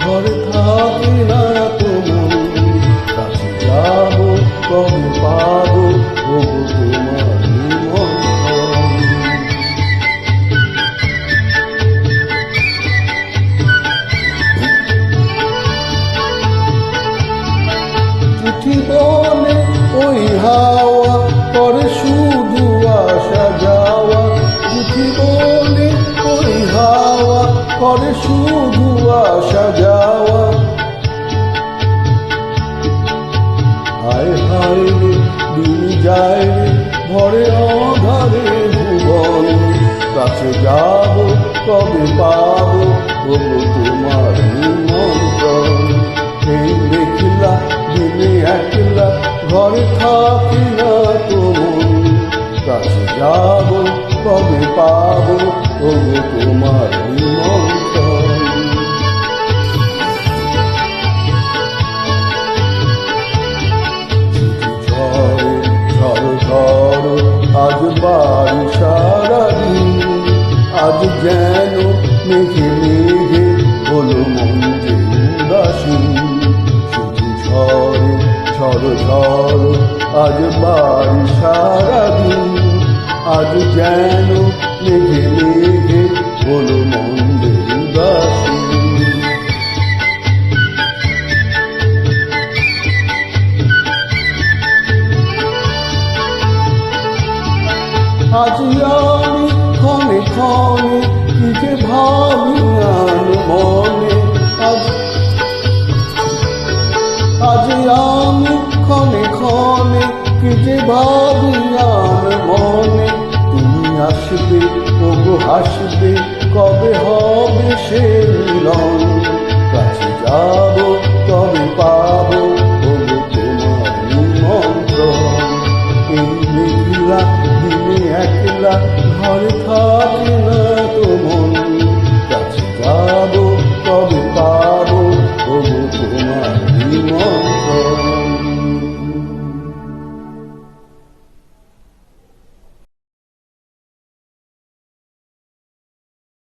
ঘরে থাকি না তোমার কাছে যাব কবে পাব? ওই হাওয়া করে শুধু ঘরে শুধু আসা যাওয়া। হায় হায় রে যায় ঘরে অধারে ভুবন। কাছে যাব, কবে পাবো, তবু তোমার নিমন্ত্রণ। এই দেখলা দিনে একলা ঘরে থাকি না তোমার কাছে যাব কবে পাবো, তবু তোমার আজ বাড়ি সারাদিন, আজ যেন মেঘে মেঘে হলো মন যে উদাসীন শুধু ঝড় ঝড় ঝড়, আজ বাড়ি সারাদিন। আজ যেন মেঘে মেঘে হলো মন যে আজ আমি ক্ষণে ক্ষণে মনে, আজ আজ আমি ক্ষণে ক্ষণে কি যে ভাবিয়াম মনে তুমি আসবে তবু হাসবে কবে হবে সে মিলন?